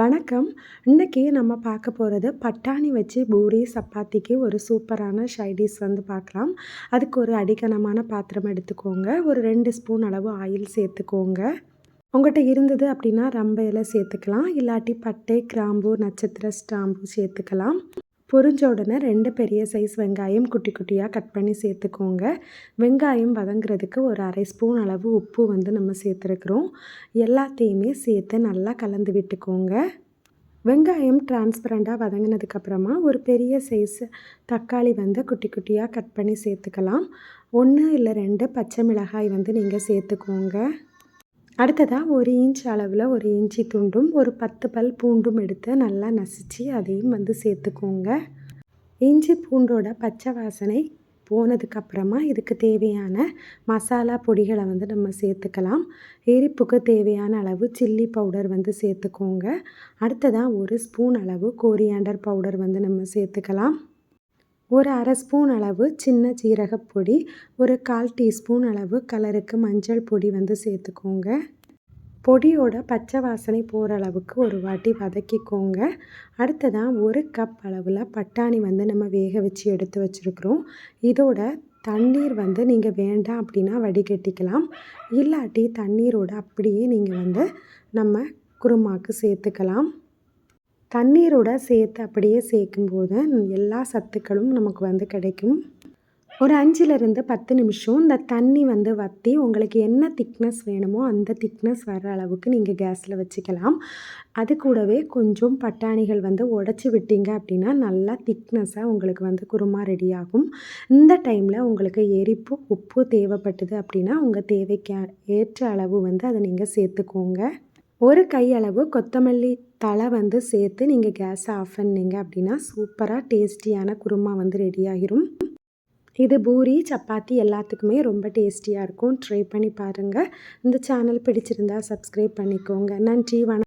வணக்கம். இன்றைக்கி நம்ம பார்க்க போகிறது பட்டாணி வச்சு பூரி சப்பாத்திக்கு ஒரு சூப்பரான ஷைடிஷ் வந்து பார்க்கலாம். அதுக்கு ஒரு அடிக்கனமான பாத்திரம் எடுத்துக்கோங்க. ஒரு ரெண்டு ஸ்பூன் அளவு ஆயில் சேர்த்துக்கோங்க. உங்கள்கிட்ட இருந்தது அப்படின்னா ரம்ப இலை சேர்த்துக்கலாம். இல்லாட்டி பட்டை கிராம்பு நட்சத்திர ஸ்டாம்பு சேர்த்துக்கலாம். பொரிஞ்ச உடனே ரெண்டு பெரிய சைஸ் வெங்காயம் குட்டி குட்டியாக கட் பண்ணி சேர்த்துக்கோங்க. வெங்காயம் வதங்குறதுக்கு ஒரு அரை ஸ்பூன் அளவு உப்பு வந்து நம்ம சேர்த்துருக்குறோம். எல்லாத்தையுமே சேர்த்து நல்லா கலந்து விட்டுக்கோங்க. வெங்காயம் டிரான்ஸ்பரண்ட்டாக வதங்கினதுக்கப்புறமா ஒரு பெரிய சைஸ் தக்காளி வந்து குட்டி குட்டியாக கட் பண்ணி சேர்த்துக்கலாம். ஒன்று இல்லை ரெண்டு பச்சை மிளகாய் வந்து நீங்கள் சேர்த்துக்கோங்க. அடுத்ததாக ஒரு இன்ச் அளவில் ஒரு இஞ்சி துண்டும் ஒரு பத்து பல் பூண்டும் எடுத்து நல்லா நசிச்சு அதையும் வந்து சேர்த்துக்கோங்க. இஞ்சி பூண்டோட பச்சை வாசனை போனதுக்கப்புறமா இதுக்கு தேவையான மசாலா பொடிகளை வந்து நம்ம சேர்த்துக்கலாம். எரிப்புக்கு தேவையான அளவு சில்லி பவுடர் வந்து சேர்த்துக்கோங்க. அடுத்ததாக ஒரு ஸ்பூன் அளவு கோரியாண்டர் பவுடர் வந்து நம்ம சேர்த்துக்கலாம். ஒரு அரை ஸ்பூன் அளவு சின்ன ஜீரகப்பொடி ஒரு கால் டீஸ்பூன் அளவு கலருக்கு மஞ்சள் பொடி வந்து சேர்த்துக்கோங்க. பொடியோட பச்சை வாசனை போகிற அளவுக்கு ஒரு வாட்டி வதக்கிக்கோங்க. அடுத்ததாக ஒரு கப் அளவில் பட்டாணி வந்து நம்ம வேக வச்சு எடுத்து வச்சுருக்குறோம். இதோட தண்ணீர் வந்து நீங்கள் வேண்டாம் அப்படின்னா வடிகட்டிக்கலாம். இல்லாட்டி தண்ணீரோட அப்படியே நீங்கள் வந்து நம்ம குருமாக்கு சேர்த்துக்கலாம். தண்ணீரோட சேர்த்து அப்படியே சேர்க்கும்போது எல்லா சத்துக்களும் நமக்கு வந்து கிடைக்கும். ஒரு அஞ்சுலேருந்து பத்து நிமிஷம் இந்த தண்ணி வந்து வற்றி உங்களுக்கு என்ன திக்னஸ் வேணுமோ அந்த திக்னஸ் வர அளவுக்கு நீங்கள் கேஸில் வச்சுக்கலாம். அது கூடவே கொஞ்சம் பட்டாணிகள் வந்து உடச்சி விட்டீங்க அப்படின்னா நல்லா திக்னஸாக உங்களுக்கு வந்து குருமா ரெடியாகும் இந்த டைமில் உங்களுக்கு எரிப்பு உப்பு தேவைப்பட்டது அப்படின்னா உங்கள் தேவைக்கு ஏற்ற அளவு வந்து அதை நீங்கள் சேர்த்துக்கோங்க. ஒரு கையளவு கொத்தமல்லி தலை வந்து சேர்த்து நீங்கள் கேஸை ஆஃப் பண்ணிங்க அப்படின்னா சூப்பராக டேஸ்டியான குருமா வந்து ரெடி ஆகிரும் இது பூரி சப்பாத்தி எல்லாத்துக்குமே ரொம்ப டேஸ்டியாக இருக்கும். ட்ரை பண்ணி பாருங்கள் இந்த சேனல் பிடிச்சிருந்தா சப்ஸ்கிரைப் பண்ணிக்கோங்க. நன்றி வணக்கம்.